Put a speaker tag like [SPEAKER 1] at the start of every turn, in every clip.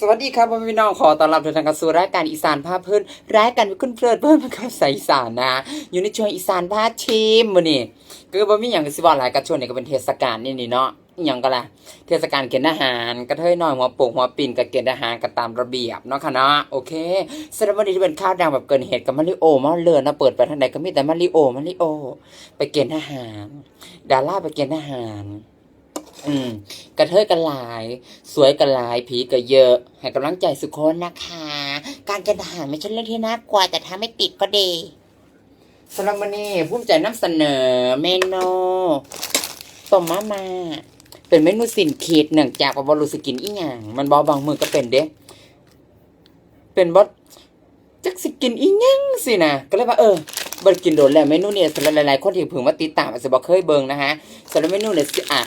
[SPEAKER 1] สวัสดีครับพ่อพี่น้องขอต้อนรับทุกท่านเข้าสู่รายการอีสานพาเพื่อนรายการขึ้นเพลิดเพลินมันก็ใส่อีสานนะ อยู่ในช่วงอีสานพาชิมมื้อนี้ก็บ่มีหยังสิบอกหลายกับช่วงนี้ก็เป็นเทศกาลนี่นี่เนาะอิหยังก็ล่ะเทศกาลเกณฑ์อาหารกระเทยน้อยหัวโปกหัวปิ่นกับเกณฑ์อาหารกันตามระเบียบเนาะค่ะเนาะโอเคสำหรับวันนี้ที่เป็นข้าวดังแบบเกินเหตุกับมาริโอมาเลือนนะเปิดไปทางใดก็มีแต่มาริโอมาริโอ ไปเกณฑ์ทหาร ดาราไปเกณฑ์ทหาร อืมกระเทยกันหลาย สวยกันหลายผีก็เยอะ ให้กำลังใจสุคนนะคะ การเกณฑ์ทหารไม่ใช่เรื่องที่น่ากลัวแต่ถ้าไม่ติดก็ดีสำหรับวันนี้ภูมิใจนำเสนอเมนูต้มมามาเป็นเมนูสินคิดเนื่องจากว่าบรูสกินอีหยังมันบอบางมือก็เป็นเด้ เป็นบอสจักสิกินอีหยังสินะก็เลยว่าเออบ่กินโดนแล้วเมนูเนี่ยสำหรับหลายๆคนที่เพิ่งมาติดตามอาจจะบ่เคยเบิ่งนะฮะสำหรับเมนูเนี่ยอะ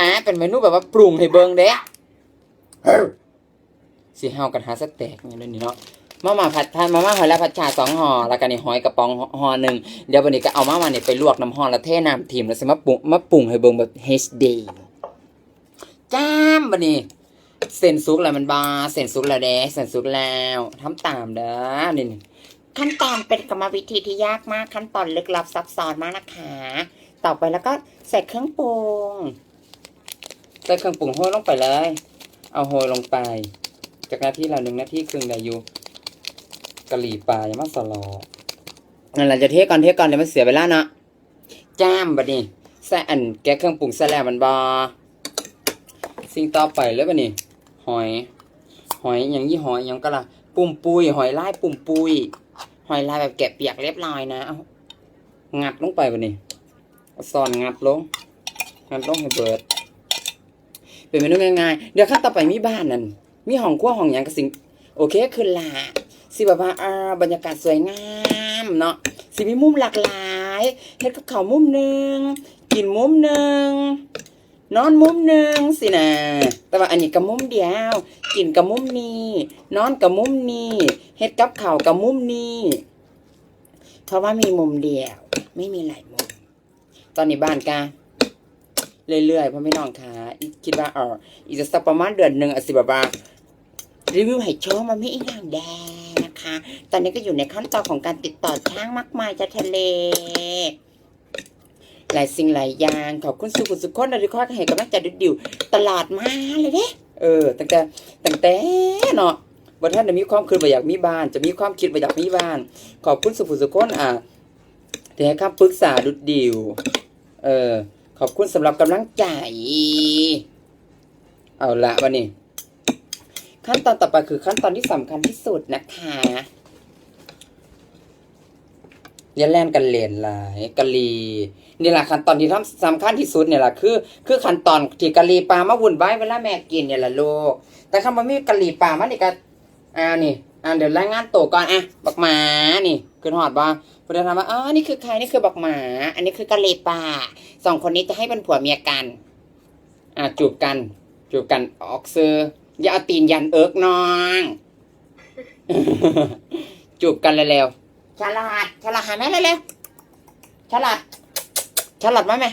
[SPEAKER 1] อ่าเป็นเมนูแบบว่าปรุงให้เบิ่งเด้เฮ้อสิเฮากันหาสเต็กอย่างนี้เนาะมาม่าผัดทานมาม่าหอยและผัดชาสองห่อแล้วก็นี่หอยกระป๋องห่อหนึ่งเดี๋ยววันนี้ก็เอามาม่าเนี่ยไปลวกน้ำห่อนแล้วเทน้ำทิมแล้วสิมาปรุงมาปรุงให้เบิ่งแบบ HD จ้ามบัดนี้เส้นสุกแล้วมันบาเส้นสุกแล้วเด้เส้นสุกแล้วทำตามเด้อนี่ขั้นตอนเป็นกรรมวิธีที่ยากมากขั้นตอนลึกลับซับซ้อนมากนะคะ ต่อไปแล้วก็ใส่เครื่องปรุง ใส่เครื่องปรุงโห้ลงไปเลย เอาโหยลงไป จากหน้าที่เราหนึ่งหน้าที่ครึ่งได้อยู่กะหรี่ปลายังมาสลอนั่นแหละจะเทก่อนเทก่อนเดี๋ยวมันเสียเวลาเนาะจ้ามบัดนี้ใส่อันแกะเครื่องปรุงใส่แล้วมันบอสิ่งต่อไปเลยบัดนี้ หอย หอยอย่างยี่หอยอย่างก็ละปุ่มปุยหอยลายปุ่มปุยหอยลายแบบแกะเปียกเรียบร้อยนะเอางัดลงไปบัดนี้เอาซอนงัดลงงัดลงให้เบิด เป็นเมนูง่ายๆ เดี๋ยวขั้นต่อไปมีบ้านนั่น มีห้องครัวห้องหยังกับสิ่งโอเคคือละสิแบบว่าอ่าบรรยากาศสวยงามเนาะสิมีมุมหลากหลายเฮ็ดกับข้าวมุมหนึ่งกินมุมหนึ่งนอนมุมหนึ่งสินะแต่ว่าอันนี้กับมุมเดียวกินกับมุมนี้นอนกับมุมนี้เฮ็ดกับข้าวกับมุมนี้เพราะว่ามีมุมเดียว ไม่มีหลายมุม ตอนนี้บ้านกา เรื่อยๆพ่อแม่น้องคะอีกคิดว่าเอออีกสักประมาณเดือนหนึ่งอสิบบารีวิวให้ชมมันไม่อีกอย่างแดงนะคะ ตอนนี้ก็อยู่ในขั้นตอนของการติดต่อช่างมากมายจากทะเล หลายสิ่งหลายอย่าง ขอบคุณสุขุสุขคนนะที่คอยให้กำลังใจดิวตลอดมาเลยเด้เออ ตั้งแต่ตั้งแต่เนาะว่าท่านจะมีความคิดว่าอยากมีบ้าน จะมีความคิดว่าอยากมีบ้าน ขอบคุณสุขุสุขคนอะที่ให้คำปรึกษาดุดดิว เออ อบคุณสำหรับกำลังใจ เอาละวันนี้ ขั้นตอนต่อไปคือขั้นตอนที่สำคัญที่สุดนะคะอย่าแล่นกันเหรียญหลายกะลีนี่แหละขั้นตอนที่ทำสำคัญที่สุดเนี่ยแหละคือ คือขั้นตอนที่กะลีปลามาวุ่นวายเวลาแม่กินเนี่ยแหละลูกแต่คำว่ามีกะลีปลามันนี่ก็อ่านี่อ่าเดี๋ยวรายงานตัวก่อนอะบักหมานี่ขึ้นหอดว่า พอเดินทางมาอ๋อนี่คือใครนี่คือบักหมา อันนี้คือกะเลปลาสองคนนี้จะให้เป็นผัวเมียกัน อ่าจูบกัน จูบกันออกซื้ออย่าเอาตีนยันเอิกน้องจูบกันเร็วๆฉลาดฉลาดหาแม่เร็วๆฉลาดฉลาดไหมแม่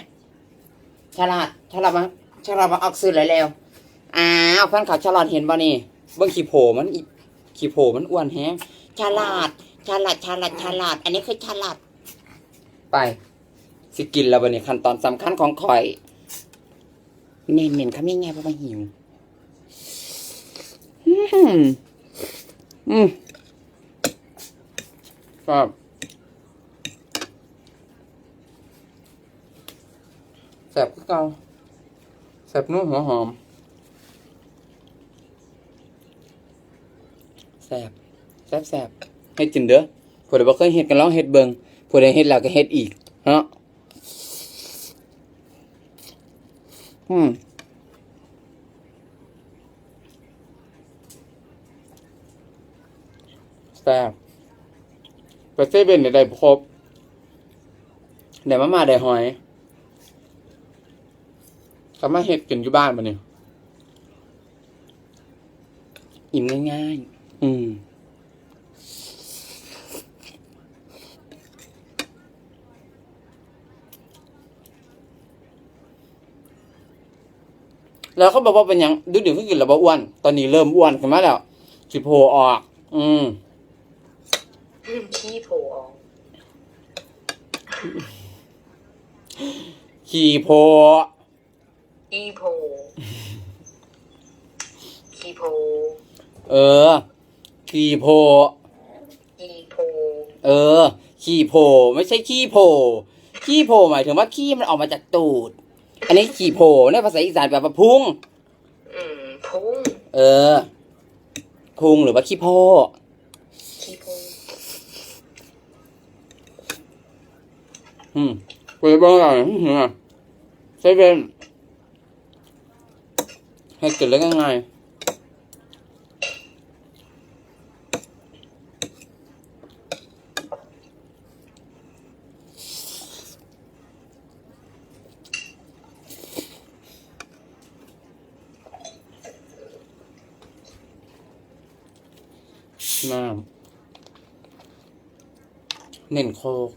[SPEAKER 1] ฉลาดฉลาดมาฉลาดมาออกซื้อเร็วๆอ้าวแฟนข่าฉลาดเห็นบ่นี่เบิ่งขี้โผมันขี้โผมันอ้วนแฮงฉลาด ฉลาดฉลาดฉลาด อันนี้คือฉลาด ไป สิกินแล้ววันนี้ขั้นตอนสำคัญของข่อยเน่นเน่นเขาไม่ไงเพราะว่าหิวอืมอืมครับแสบก็เกาแสบนุ่มหัวหอมแสบแสบแสบ เฮ็ดจินเด้อผู้ใดบ่เคยเฮ็ดกันลองเฮ็ดเบิ่งผู้ใดเฮ็ดแล้วก็เฮ็ดอีกเนาะอืมแซ่บไปเซเว่นเนี่ยได้ครบได้มามาได้หอยสามารถเฮ็ดกินอยู่บ้านมาเนี่ยอิ่มง่ายๆ อืม แล้วเขาบอกว่าเป็นหยังดูเดี๋ยวขึ้นกินแล้วบ่อ้วน ตอนนี้เริ่มอ้วนขึ้นมาแล้วสิโผล่ออก อืม
[SPEAKER 2] ขี้โผล่ออก
[SPEAKER 1] ขี่โผล่
[SPEAKER 2] ขี้โผล่ขี้โผล่
[SPEAKER 1] เออ ขี่โผล่
[SPEAKER 2] ขี้โผล่
[SPEAKER 1] เออ ขี่โผล่ไม่ใช่ขี้โผล่ขี้โผล่หมายถึงว่าขี้มันออกมาจากตูด อันนี้ขี่โผล่ในภาษาอีสานแปลว่าพุ่ง
[SPEAKER 2] อืมพุ่ง
[SPEAKER 1] เออ พุงหรือว่าขี้โพ
[SPEAKER 2] ขี้โผล่
[SPEAKER 1] อืมไปบ้างอะไรอืมใช่เป็นให้เกิดเรื่องยังไง น้ำเน้นโคก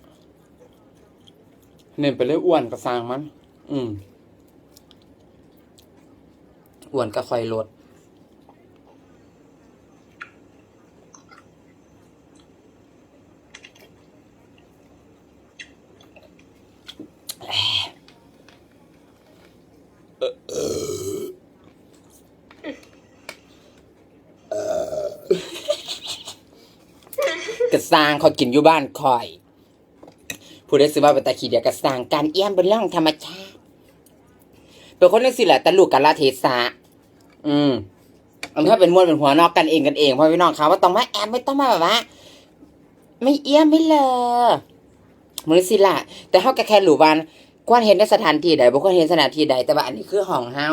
[SPEAKER 1] เน้นไปเลยอ้วนกับสร้างมัน อืมอ้วนก็ค่อยลดกระส ร้างเขากินอยู่บ้านคอยผู้ได้ซื้อมาเป็นตาขีเดียกระสร้างการเอี้ยมเป็นเรื่องธรรมชาติเป็นคนนึงสิแหละต่ลูกกันละเทศะอืมอันถ้าเป็นมวนเป็นหัวนอกกันเองกันเองเพราะพี่น้องเขาว่าต้องมาแอบไม่ต้องมาแบบว่าไม่เอี้ยมไม่เลยมันสิละแต่เขาก็แค่หลู่บานควรเห็นในสถานที่ใดบ่ควรเห็นสถานที่ใดแต่ว่าอันนี้คือห้องเฮา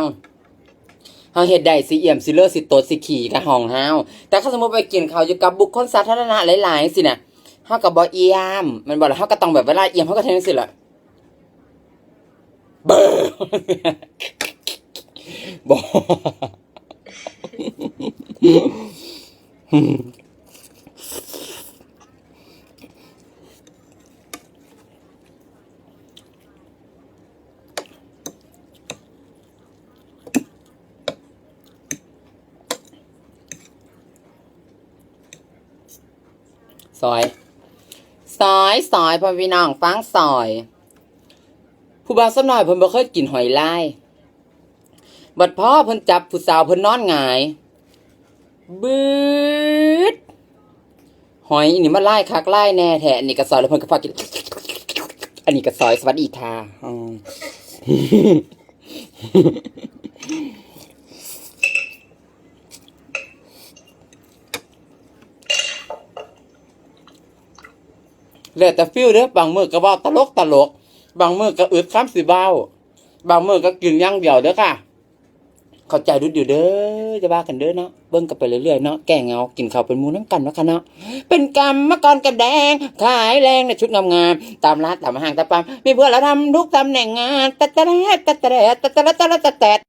[SPEAKER 1] เฮาเฮ็ดได้สิเอี่ยมสิเลอสิโตดสิขี่กับห้องเฮาแต่ถ้าสมมติไปกินข้าวอยู่กับบุคคลสาธารณะหลายๆสิน่ะเฮาก็บ่เอี่ยม มันบ่ล่ะเฮาก็ต้องแบบเวลาเอี่ยมเฮาก็เฮ็ดจังซี่ล่ะเบ้อบ่ ซอย ซอยซอยพ่อพี่น้องฟังซอย ผู้บ่าวสำน้อยเพิ่นบ่เคยกินหอยลายบัดพ่อเพิ่นจับผู้สาวเพิ่นนอนหงายบืดหอยอันนี้มันลายคักลายแน่แท้อันนี้ก็ซอยแล้วเพิ่นก็พากินอันนี้ก็ซอยสวัสดีค่ะ แล้วแต่ฟิลเด้อบางมือก็ว่าตลกตลก บางมือก็อึดข้ามสีเบ้า บางมือก็กินย่างเดียวเด้อค่ะ เข้าใจดูอยู่เด้อจะบ้ากันเด้อเนาะเบิ้งกันไปเรื่อยๆเนาะแก่เงากินข้าวเป็นมูน้ำกันเนะค่ะเนาะเป็นกรรมมะกรกระแดง ขายแรงในชุดงามๆตามร้านตามห้างตามปั๊มมีเพื่อเราทำทุกตำแหน่งงานตะตะแตะตะตะแตะตะตะตะตะแตะ